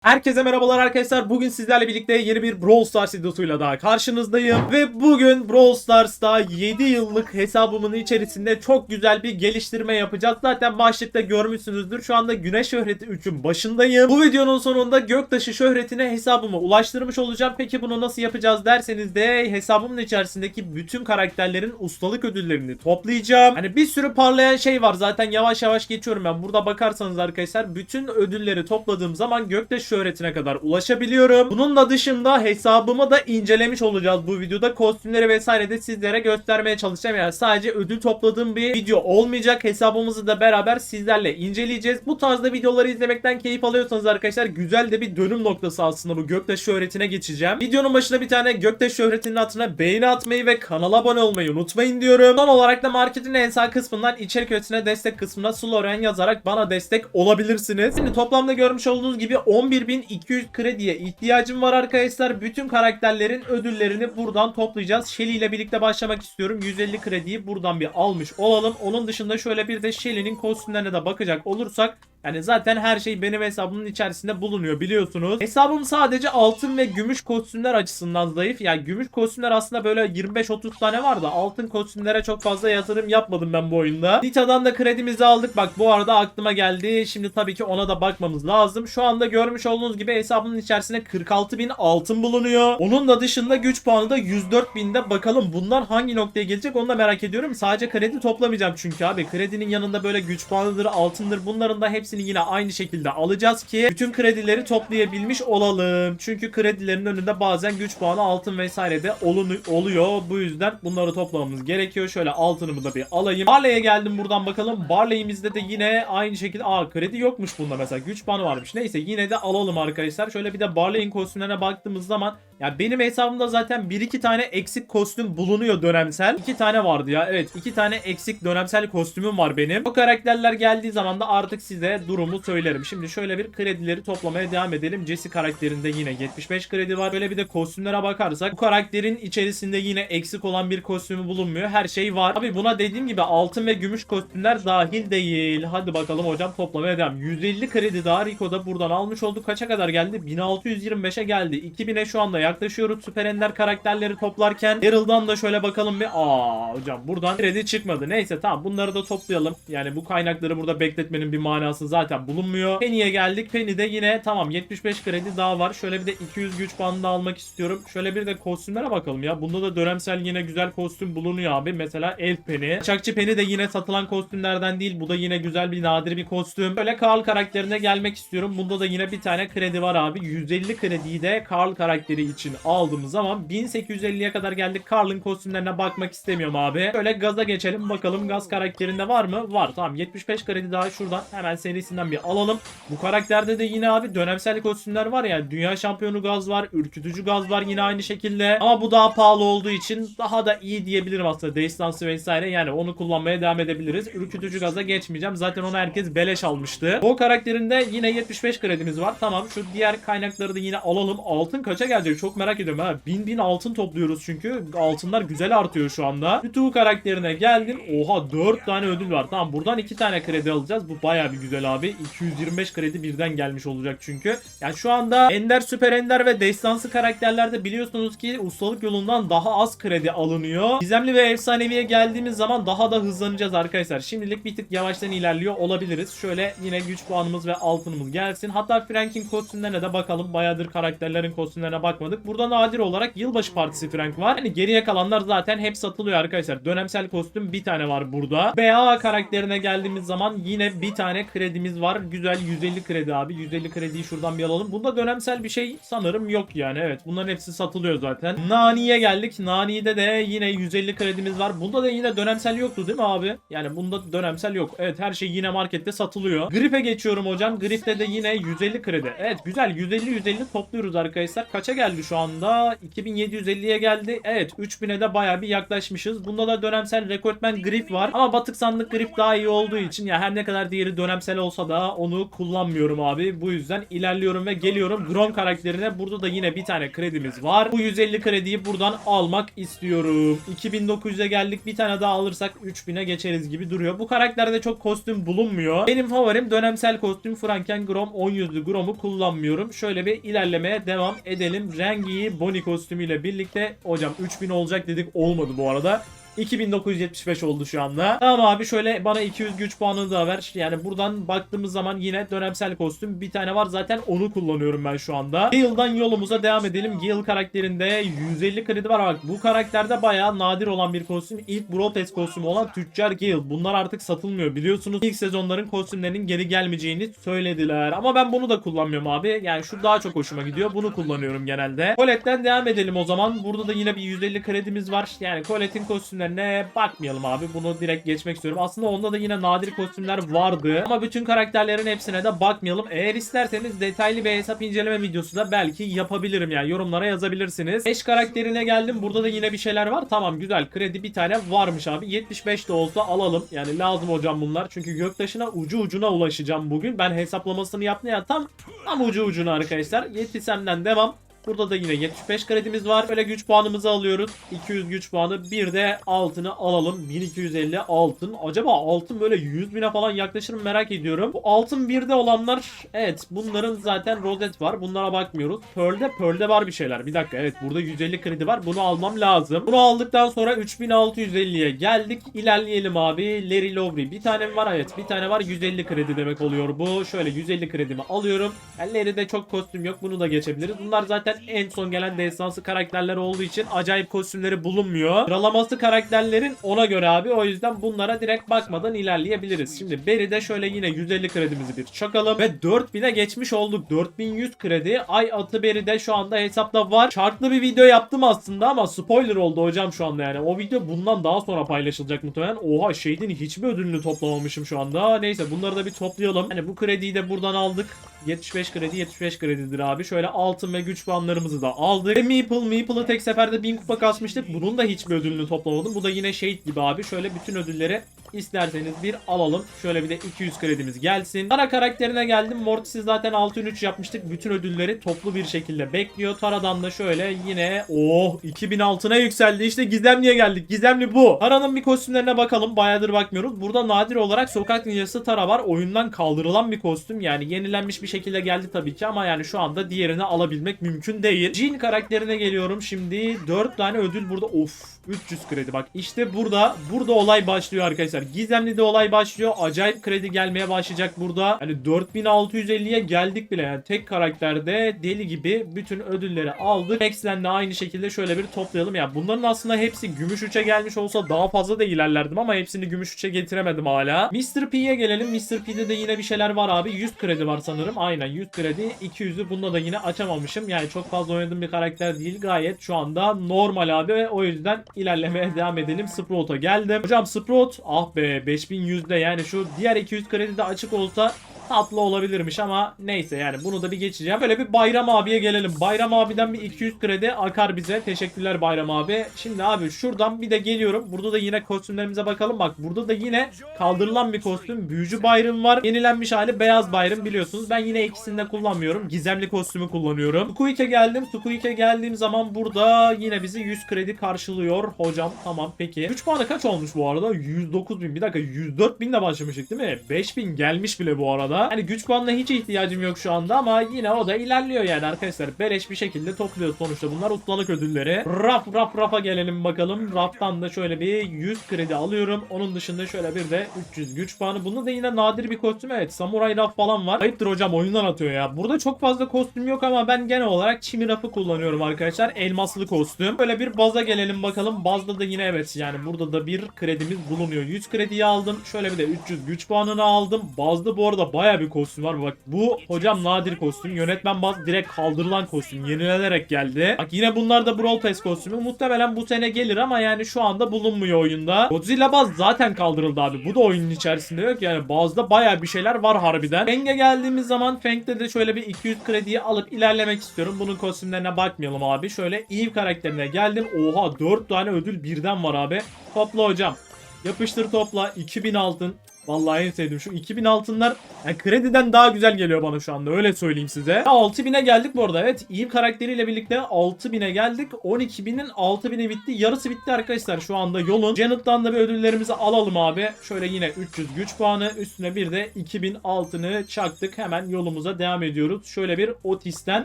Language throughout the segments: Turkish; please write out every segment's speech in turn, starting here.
Herkese merhabalar arkadaşlar. Bugün sizlerle birlikte yeni bir Brawl Stars videosuyla daha karşınızdayım. Ve bugün Brawl Stars'ta 7 yıllık hesabımın içerisinde çok güzel bir geliştirme yapacağız. Zaten başlıkta görmüşsünüzdür. Şu anda Güneş Şöhreti 3'ün başındayım. Bu videonun sonunda Göktaşı şöhretine hesabımı ulaştırmış olacağım. Peki bunu nasıl yapacağız derseniz de hesabımın içerisindeki bütün karakterlerin ustalık ödüllerini toplayacağım. Hani bir sürü parlayan şey var. Zaten yavaş yavaş geçiyorum ben. Burada bakarsanız arkadaşlar bütün ödülleri topladığım zaman Göktaşı şöhretine kadar ulaşabiliyorum. Bunun da dışında hesabımı da incelemiş olacağız bu videoda. Kostümleri vesaire de sizlere göstermeye çalışacağım. Yani sadece ödül topladığım bir video olmayacak. Hesabımızı da beraber sizlerle inceleyeceğiz. Bu tarzda videoları izlemekten keyif alıyorsanız arkadaşlar güzel de bir dönüm noktası aslında bu Göktaş şöhretine geçeceğim. Videonun başına bir tane Göktaş şöhretinin altına beğeni atmayı ve kanala abone olmayı unutmayın diyorum. Son olarak da marketin en sağ kısmından içerik ötesine destek kısmına Sloren yazarak bana destek olabilirsiniz. Şimdi toplamda görmüş olduğunuz gibi 11.200 krediye ihtiyacım var arkadaşlar. Bütün karakterlerin ödüllerini buradan toplayacağız. Shelly ile birlikte başlamak istiyorum. 150 krediyi buradan bir almış olalım. Onun dışında şöyle bir de Shelly'nin kostümlerine de bakacak olursak yani zaten her şey benim hesabımın içerisinde bulunuyor biliyorsunuz. Hesabım sadece altın ve gümüş kostümler açısından zayıf. Yani gümüş kostümler aslında böyle 25-30 tane var da altın kostümlere çok fazla yatırım yapmadım ben bu oyunda. Nita'dan da kredimizi aldık. Bak bu arada aklıma geldi. Şimdi tabii ki ona da bakmamız lazım. Şu anda görmüş olduğunuz gibi hesabımın içerisinde 46.000 altın bulunuyor. Onun da dışında güç puanı da 104.000'de. Bakalım bunlar hangi noktaya gelecek onu da merak ediyorum. Sadece kredi toplamayacağım çünkü abi. Kredinin yanında böyle güç puanıdır, altındır bunların da hepsini yine aynı şekilde alacağız ki bütün kredileri toplayabilmiş olalım. Çünkü kredilerin önünde bazen güç puanı, altın vesaire de olunu- oluyor. Bu yüzden bunları toplamamız gerekiyor. Şöyle altınımı da bir alayım. Barley'e geldim buradan bakalım. Barley'imizde de yine aynı şekilde aa kredi yokmuş bunda mesela. Güç puanı varmış. Neyse yine de alalım arkadaşlar. Şöyle bir de Barley'in kostümlerine baktığımız zaman ya benim hesabımda zaten 1-2 tane eksik kostüm bulunuyor dönemsel. 2 tane vardı ya. Evet 2 tane eksik dönemsel kostümüm var benim. O karakterler geldiği zaman da artık size durumu söylerim. Şimdi şöyle bir kredileri toplamaya devam edelim. Jesse karakterinde yine 75 kredi var. Böyle bir de kostümlere bakarsak bu karakterin içerisinde yine eksik olan bir kostümü bulunmuyor. Her şey var. Abi buna dediğim gibi altın ve gümüş kostümler dahil değil. Hadi bakalım hocam toplamaya devam. 150 kredi daha Rico'da buradan almış olduk. Kaça kadar geldi? 1625'e geldi. 2000'e şu anda yaklaşıyoruz. Süper Ender karakterleri toplarken Daryl'dan da şöyle bakalım bir. Aa hocam buradan kredi çıkmadı. Neyse tamam bunları da toplayalım. Yani bu kaynakları burada bekletmenin bir manası zaten bulunmuyor. Penny'e geldik. Penny'de yine tamam 75 kredi daha var. Şöyle bir de 200 güç bandı almak istiyorum. Şöyle bir de kostümlere bakalım ya. Bunda da dönemsel yine güzel kostüm bulunuyor abi. Mesela Elf Penny. Kaçakçı Penny de yine satılan kostümlerden değil. Bu da yine güzel bir nadir bir kostüm. Böyle Carl karakterine gelmek istiyorum. Bunda da yine bir tane kredi var abi. 150 krediyi de Carl karakteri için aldığımız zaman 1850'ye kadar geldik. Carl'ın kostümlerine bakmak istemiyorum abi. Böyle gaza geçelim bakalım gaz karakterinde var mı? Var. Tamam 75 kredi daha şuradan hemen serisinden bir alalım. Bu karakterde de yine abi dönemsel kostümler var ya. Dünya şampiyonu gaz var. Ürkütücü gaz var yine aynı şekilde. Ama bu daha pahalı olduğu için daha da iyi diyebilirim aslında. Destansı vesaire yani onu kullanmaya devam edebiliriz. Ürkütücü gaza geçmeyeceğim. Zaten onu herkes beleş almıştı. O karakterinde yine 75 kredimiz var. Tamam şu diğer kaynakları da yine alalım. Altın kaça gelecek çok merak ediyorum ha. 1000 bin altın topluyoruz çünkü. Altınlar güzel artıyor şu anda. Tutu karakterine geldim. Oha 4 tane ödül var. Tamam buradan 2 tane kredi alacağız. Bu baya bir güzel abi. 225 kredi birden gelmiş olacak çünkü. Yani şu anda Ender, Süper Ender ve Destansı karakterlerde biliyorsunuz ki ustalık yolundan daha az kredi alınıyor. Gizemli ve efsaneviye geldiğimiz zaman daha da hızlanacağız arkadaşlar. Şimdilik bir tık yavaştan ilerliyor olabiliriz. Şöyle yine güç puanımız ve altınımız gelsin. Hatta Frank'in kostümlerine de bakalım. Bayağıdır karakterlerin kostümlerine bakmadık. Burada nadir olarak yılbaşı partisi Frank var. Hani geriye kalanlar zaten hep satılıyor arkadaşlar. Dönemsel kostüm bir tane var burada. BA karakterine geldiğimiz zaman yine bir tane kredimiz var. Güzel 150 kredi abi. 150 krediyi şuradan bir alalım. Bunda dönemsel bir şey sanırım yok yani. Evet bunların hepsi satılıyor zaten. Nani'ye geldik. Nani'de de yine 150 kredimiz var. Bunda da yine dönemsel yoktu değil mi abi? Yani bunda dönemsel yok. Evet her şey yine markette satılıyor. Grip'e geçiyorum hocam. Grip'te de yine 150 kredi. Evet güzel 150-150 topluyoruz arkadaşlar. Kaça geldi oldu şu anda? 2750'ye geldi. Evet 3000'e de baya bir yaklaşmışız. Bunda da dönemsel rekortmen grip var. Ama batık sandık grip daha iyi olduğu için ya her ne kadar diğeri dönemsel olsa da onu kullanmıyorum abi. Bu yüzden ilerliyorum ve geliyorum. Grom karakterine burada da yine bir tane kredimiz var. Bu 150 krediyi buradan almak istiyorum. 2900'e geldik. Bir tane daha alırsak 3000'e geçeriz gibi duruyor. Bu karakterde çok kostüm bulunmuyor. Benim favorim dönemsel kostüm Franken Grom 10 yüzlü Grom'u kullanmıyorum. Şöyle bir ilerlemeye devam edelim. Rengi'yi Bonnie kostümüyle birlikte hocam 3000 olacak dedik olmadı bu arada. 2975 oldu şu anda. Tamam abi şöyle bana 200 güç puanını da ver. Yani buradan baktığımız zaman yine dönemsel kostüm bir tane var zaten onu kullanıyorum ben şu anda. Gale'dan yolumuza devam edelim. Gale karakterinde 150 kredi var. Bak bu karakterde bayağı nadir olan bir kostüm. İlk Brawl Pass kostümü olan Tüccar Gale. Bunlar artık satılmıyor biliyorsunuz. İlk sezonların kostümlerinin geri gelmeyeceğini söylediler. Ama ben bunu da kullanmıyorum abi. Yani şu daha çok hoşuma gidiyor. Bunu kullanıyorum genelde. Colette'den devam edelim o zaman. Burada da yine bir 150 kredimiz var. Yani Colette'in kostümlerine bakmayalım abi. Bunu direkt geçmek istiyorum. Aslında onda da yine nadir kostümler vardı. Ama bütün karakterlerin hepsine de bakmayalım. Eğer isterseniz detaylı bir hesap inceleme videosu da belki yapabilirim yani. Yorumlara yazabilirsiniz. 5 karakterine geldim. Burada da yine bir şeyler var. Tamam güzel. Kredi bir tane varmış abi. 75 de olsa alalım. Yani lazım hocam bunlar. Çünkü göktaşına ucu ucuna ulaşacağım bugün. Ben hesaplamasını yaptım ya tam tam ucu ucuna arkadaşlar. Yetisemden devam. Burada da yine 75 kredimiz var. Böyle güç puanımızı alıyoruz. 200 güç puanı. Bir de altını alalım. 1250 altın. Acaba altın böyle 100 bine falan yaklaşır mı merak ediyorum. Bu altın birde olanlar evet bunların zaten rozet var. Bunlara bakmıyoruz. Pearl'de Pearl'de var bir şeyler. Bir dakika evet burada 150 kredi var. Bunu almam lazım. Bunu aldıktan sonra 3650'ye geldik. İlerleyelim abi. Larry Lowry. Bir tane var? Evet bir tane var. 150 kredi demek oluyor bu. Şöyle 150 kredimi alıyorum. Yani Larry'de çok kostüm yok. Bunu da geçebiliriz. Bunlar zaten en son gelen destansı karakterler olduğu için acayip kostümleri bulunmuyor. Sıralaması karakterlerin ona göre abi. O yüzden bunlara direkt bakmadan ilerleyebiliriz. Şimdi Berry'de şöyle yine 150 kredimizi bir çakalım. Ve 4000'e geçmiş olduk. 4100 kredi. Ay atı Berry'de şu anda hesapta var. Çarklı bir video yaptım aslında ama spoiler oldu hocam şu anda yani. O video bundan daha sonra paylaşılacak muhtemelen. Oha şeyden hiçbir ödülünü toplamamışım şu anda. Neyse bunları da bir toplayalım. Hani bu krediyi de buradan aldık. 75 kredi 75 kredidir abi. Şöyle altın ve güç puanlarımızı da aldık. Ve Meeple, Meeple'ı tek seferde 1000 kupa kasmıştık. Bunun da hiçbir ödülünü toplamadım. Bu da yine Shade gibi abi. Şöyle bütün ödülleri isterseniz bir alalım. Şöyle bir de 200 kredimiz gelsin. Tara karakterine geldim. Mortis'i zaten 6-3 yapmıştık. Bütün ödülleri toplu bir şekilde bekliyor. Tara'dan da şöyle yine oh 2000 altına yükseldi. İşte Gizemli'ye geldik. Gizemli bu. Tara'nın bir kostümlerine bakalım. Bayağıdır bakmıyoruz. Burada nadir olarak Sokak Ninjası Tara var. Oyundan kaldırılan bir kostüm. Yani yenilenmiş bir şekilde geldi tabii ki ama yani şu anda diğerini alabilmek mümkün değil. Jean karakterine geliyorum şimdi. 4 tane ödül burada. Of 300 kredi bak. İşte burada burada olay başlıyor arkadaşlar. Gizemli de olay başlıyor. Acayip kredi gelmeye başlayacak burada. Hani 4650'ye geldik bile yani. Tek karakterde deli gibi bütün ödülleri aldık. Max'len de aynı şekilde şöyle bir toplayalım. Ya bunların aslında hepsi gümüş 3'e gelmiş olsa daha fazla da ilerlerdim ama hepsini gümüş 3'e getiremedim hala. Mr. P'ye gelelim. Mr. P'de de yine bir şeyler var abi. 100 kredi var sanırım. Aynen 100 kredi. 200'ü bunda da yine açamamışım. Yani çok fazla oynadığım bir karakter değil. Gayet şu anda normal abi ve o yüzden ilerlemeye devam edelim. Sprout'a geldim. Hocam Sprout ah be 5100'de yani şu diğer 200 kredi de açık olsa tatlı olabilirmiş ama neyse yani bunu da bir geçeceğim. Böyle bir Bayram abiye gelelim. Bayram abiden bir 200 kredi akar bize. Teşekkürler Bayram abi. Şimdi abi şuradan bir de geliyorum. Burada da yine kostümlerimize bakalım. Bak burada da yine kaldırılan bir kostüm. Büyücü Bayram var. Yenilenmiş hali Beyaz Bayram biliyorsunuz. Ben yine ikisini de kullanmıyorum. Gizemli kostümü kullanıyorum. Tukuike geldim. Tukuike geldiğim zaman burada yine bizi 100 kredi karşılıyor. Hocam tamam peki. 3 puanı kaç olmuş bu arada? 109 bin. Bir dakika 104 binle başlamıştık değil mi? 5000 gelmiş bile bu arada. Hani güç puanına hiç ihtiyacım yok şu anda ama yine o da ilerliyor yani arkadaşlar. Beleş bir şekilde topluyor sonuçta bunlar ustalık ödülleri. Raf raf rafa gelelim bakalım. Raftan da şöyle bir 100 kredi alıyorum. Onun dışında şöyle bir de 300 güç puanı. Bunda da yine nadir bir kostüm evet. Samuray raf falan var. Ayıptır hocam oyundan atıyor ya. Burada çok fazla kostüm yok ama ben genel olarak çimi rafı kullanıyorum arkadaşlar. Elmaslı kostüm. Böyle bir baza gelelim bakalım. Bazda da yine evet yani burada da bir kredimiz bulunuyor. 100 krediyi aldım. Şöyle bir de 300 güç puanını aldım. Bazda bu arada baya baya bir kostüm var. Bak bu hocam nadir kostüm. Yönetmen baz direkt kaldırılan kostüm. Yenilenerek geldi. Bak yine bunlar da Brawl Pass kostümü. Muhtemelen bu sene gelir ama yani şu anda bulunmuyor oyunda. Godzilla baz zaten kaldırıldı abi. Bu da oyunun içerisinde yok. Yani bazda baya bir şeyler var harbiden. Feng'e geldiğimiz zaman Feng'de de şöyle bir 200 krediyi alıp ilerlemek istiyorum. Bunun kostümlerine bakmayalım abi. Şöyle Eve karakterine geldim. Oha 4 tane ödül birden var abi. Topla hocam. Yapıştır topla 2000 altın. Vallahi en sevdiğim şu 2000 altınlar yani krediden daha güzel geliyor bana şu anda öyle söyleyeyim size. Ya 6000'e geldik bu arada evet Eve karakteriyle birlikte 6000'e geldik. 12000'in 6000'i bitti. Yarısı bitti arkadaşlar şu anda yolun. Janet'tan da bir ödüllerimizi alalım abi. Şöyle yine 300 güç puanı üstüne bir de 2000 altını çaktık. Hemen yolumuza devam ediyoruz. Şöyle bir Otis'ten.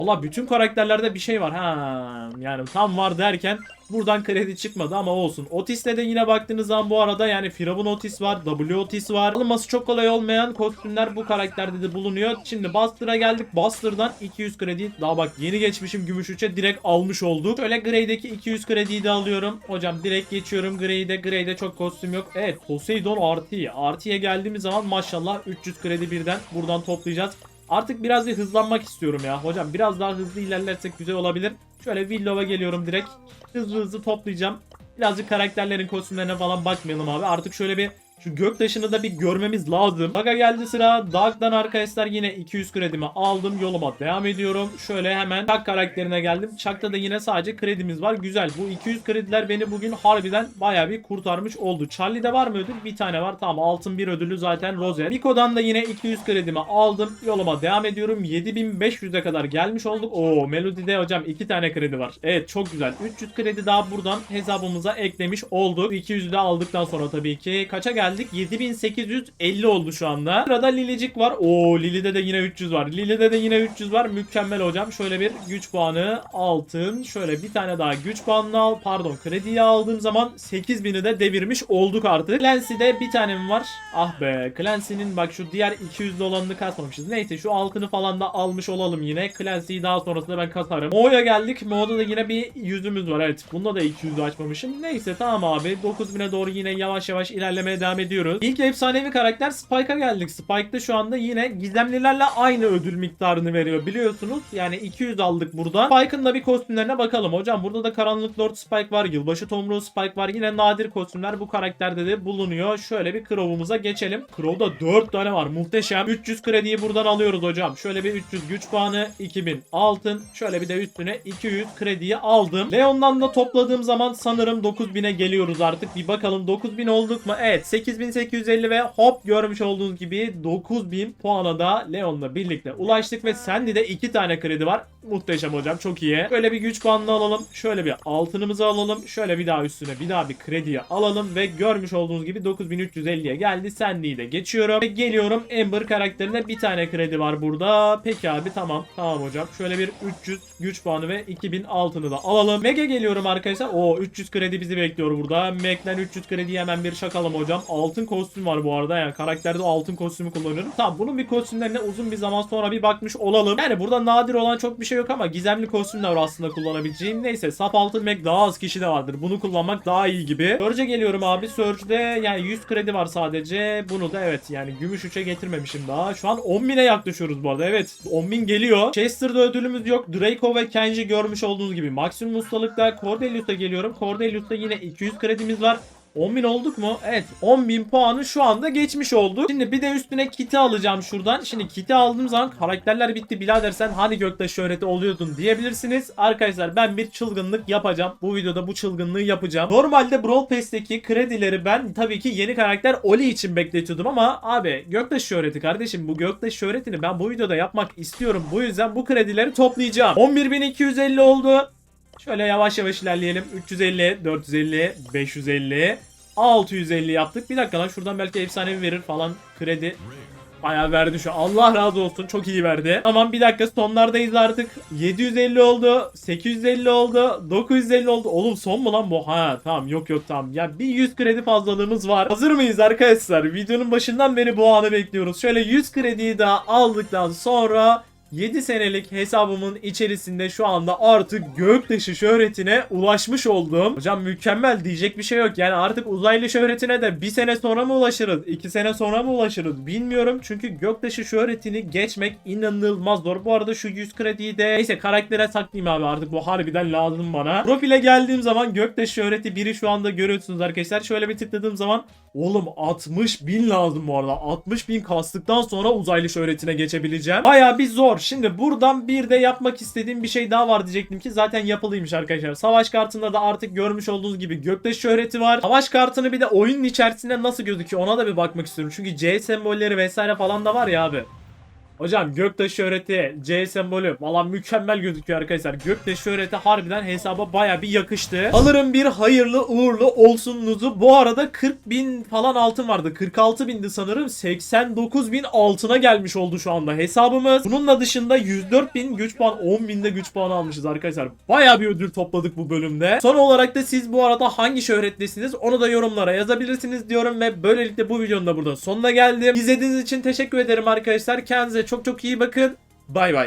Valla bütün karakterlerde bir şey var. Ha yani tam var derken Buradan kredi çıkmadı ama olsun. Otis'te de yine baktığınız zaman bu arada yani Firavun Otis var, W Otis var. Alınması çok kolay olmayan kostümler bu karakterde de bulunuyor. Şimdi Buster'a geldik. Buster'dan 200 kredi. Daha bak yeni geçmişim Gümüş 3'e direkt almış olduk. Şöyle Grey'deki 200 krediyi de alıyorum. Hocam direkt geçiyorum Grey'de. Grey'de çok kostüm yok. Evet Poseidon Arti. Arti'ye geldiğimiz zaman maşallah 300 kredi birden buradan toplayacağız. Artık biraz bir hızlanmak istiyorum ya. Hocam biraz daha hızlı ilerlersek güzel olabilir. Şöyle Willow'a geliyorum direkt. Hızlı hızlı toplayacağım. Birazcık karakterlerin kostümlerine falan bakmayalım abi. Artık şöyle bir şu göktaşını da bir görmemiz lazım. Baga geldi sıra. Dark'tan arkadaşlar yine 200 kredimi aldım. Yoluma devam ediyorum. Şöyle hemen Chuck karakterine geldim. Chuck'ta da yine sadece kredimiz var. Güzel. Bu 200 krediler beni bugün harbiden baya bir kurtarmış oldu. Charlie'de var mı ödül? Bir tane var. Tamam altın bir ödülü zaten Rose. Nico'dan da yine 200 kredimi aldım. Yoluma devam ediyorum. 7500'e kadar gelmiş olduk. Oo Melody'de hocam 2 tane kredi var. Evet çok güzel. 300 kredi daha buradan hesabımıza eklemiş olduk. 200'ü de aldıktan sonra tabii ki kaça geldik? 7850 oldu şu anda. Sırada Lilicik var. Oo Lili'de de yine 300 var. Lili'de de yine 300 var. Mükemmel hocam. Şöyle bir güç puanı altın. Şöyle bir tane daha güç puanını al. Pardon krediyi aldığım zaman 8000'i de devirmiş olduk artık. Clancy'de bir tane mi var? Ah be. Clancy'nin bak şu diğer 200'lü olanını kasmamışız. Neyse şu altını falan da almış olalım yine. Clancy'yi daha sonrasında ben kasarım. Mo'ya geldik. Mo'da da yine bir yüzümüz var. Evet. Bunda da 200'ü açmamışım. Neyse tamam abi. 9000'e doğru yine yavaş yavaş ilerlemeye devam ediyoruz. İlk efsanevi karakter Spike'a geldik. Spike'da şu anda yine gizemlilerle aynı ödül miktarını veriyor biliyorsunuz. Yani 200 aldık burada. Spike'ın da bir kostümlerine bakalım. Hocam burada da Karanlık Lord Spike var. Yılbaşı Tomruğu Spike var. Yine nadir kostümler bu karakterde de bulunuyor. Şöyle bir Crow'umuza geçelim. Crow'da 4 tane var. Muhteşem. 300 krediyi buradan alıyoruz hocam. Şöyle bir 300 güç puanı. 2000 altın. Şöyle bir de üstüne 200 krediyi aldım. Leon'dan da topladığım zaman sanırım 9000'e geliyoruz artık. Bir bakalım 9000 olduk mu? Evet 8850 ve hop görmüş olduğunuz gibi 9000 puana da Leon'la birlikte ulaştık ve Sandy'de 2 tane kredi var. Muhteşem hocam çok iyi. Böyle bir güç puanını alalım. Şöyle bir altınımızı alalım. Şöyle bir daha üstüne bir daha bir krediyi alalım ve görmüş olduğunuz gibi 9350'ye geldi. Sandy'yi de geçiyorum. Ve geliyorum Ember karakterine bir tane kredi var burada. Peki abi tamam. Tamam hocam. Şöyle bir 300 güç puanı ve 2000 altını da alalım. Meg'e geliyorum arkadaşlar. O 300 kredi bizi bekliyor burada. Meg'den 300 krediyi hemen bir şakalım hocam. Altın kostüm var bu arada. Yani karakterde altın kostümü kullanıyorum. Tamam bunun bir kostümlerine uzun bir zaman sonra bir bakmış olalım. Yani burada nadir olan çok bir şey yok ama gizemli kostümler var aslında kullanabileceğim. Neyse saf altın Meg daha az kişi de vardır. Bunu kullanmak daha iyi gibi. Surge'e geliyorum abi. Surge'de yani 100 kredi var sadece. Bunu da evet yani gümüş 3'e getirmemişim daha. Şu an 10.000'e yaklaşıyoruz bu arada. Evet 10.000 geliyor. Chester'da ödülümüz yok. Draco ve Kenji görmüş olduğunuz gibi. Maksimum ustalıkta Cordelius'a geliyorum. Cordelius'ta yine 200 kredimiz var. 10.000 olduk mu? Evet 10.000 puanı şu anda geçmiş olduk. Şimdi bir de üstüne kiti alacağım şuradan. Şimdi kiti aldığım zaman karakterler bitti birader sen hani göktaş şöhreti oluyordun diyebilirsiniz. Arkadaşlar ben bir çılgınlık yapacağım. Bu videoda bu çılgınlığı yapacağım. Normalde Brawl Pass'teki kredileri ben tabii ki yeni karakter Oli için bekletiyordum ama abi göktaş şöhreti kardeşim bu göktaş şöhretini ben bu videoda yapmak istiyorum. Bu yüzden bu kredileri toplayacağım. 11.250 oldu. Şöyle yavaş yavaş ilerleyelim. 350, 450, 550, 650 yaptık. Bir dakika lan şuradan belki efsanevi verir falan kredi. Bayağı verdi şu. Allah razı olsun. Çok iyi verdi. Tamam bir dakika sonlardayız artık. 750 oldu. 850 oldu. 950 oldu. Oğlum son mu lan bu? Ha tamam yok yok tamam. Ya bir 100 kredi fazlalığımız var. Hazır mıyız arkadaşlar? Videonun başından beri bu anı bekliyoruz. Şöyle 100 krediyi daha aldıktan sonra 7 senelik hesabımın içerisinde şu anda artık göktaşı şöhretine ulaşmış oldum. Hocam mükemmel diyecek bir şey yok. Yani artık uzaylı şöhretine de bir sene sonra mı ulaşırız? 2 sene sonra mı ulaşırız? Bilmiyorum. Çünkü göktaşı şöhretini geçmek inanılmaz zor. Bu arada şu 100 krediyi de neyse karaktere saklayayım abi artık bu harbiden lazım bana. Profile geldiğim zaman göktaşı şöhreti biri şu anda görüyorsunuz arkadaşlar. Şöyle bir tıkladığım zaman Oğlum 60 bin lazım bu arada. 60 bin kastıktan sonra uzaylı şöhretine geçebileceğim. Baya bir zor. Şimdi buradan bir de yapmak istediğim bir şey daha var diyecektim ki zaten yapılıymış arkadaşlar. Savaş kartında da artık görmüş olduğunuz gibi göktaşı şöhreti var. Savaş kartını bir de oyunun içerisinde nasıl gözüküyor ona da bir bakmak istiyorum. Çünkü C sembolleri vesaire falan da var ya abi. Hocam göktaşı şöhreti, C sembolü valla mükemmel gözüküyor arkadaşlar. Göktaşı şöhreti harbiden hesaba baya bir yakıştı. Alırım bir hayırlı uğurlu olsunuzu. Bu arada 40 bin falan altın vardı. 46 bindi sanırım. 89 bin altına gelmiş oldu şu anda hesabımız. Bununla dışında 104 bin güç puan, 10 binde güç puan almışız arkadaşlar. Baya bir ödül topladık bu bölümde. Son olarak da siz bu arada hangi şöhretlisiniz onu da yorumlara yazabilirsiniz diyorum ve böylelikle bu videonun da burada sonuna geldim. İzlediğiniz için teşekkür ederim arkadaşlar. Çok çok iyi bakın. Bay bay.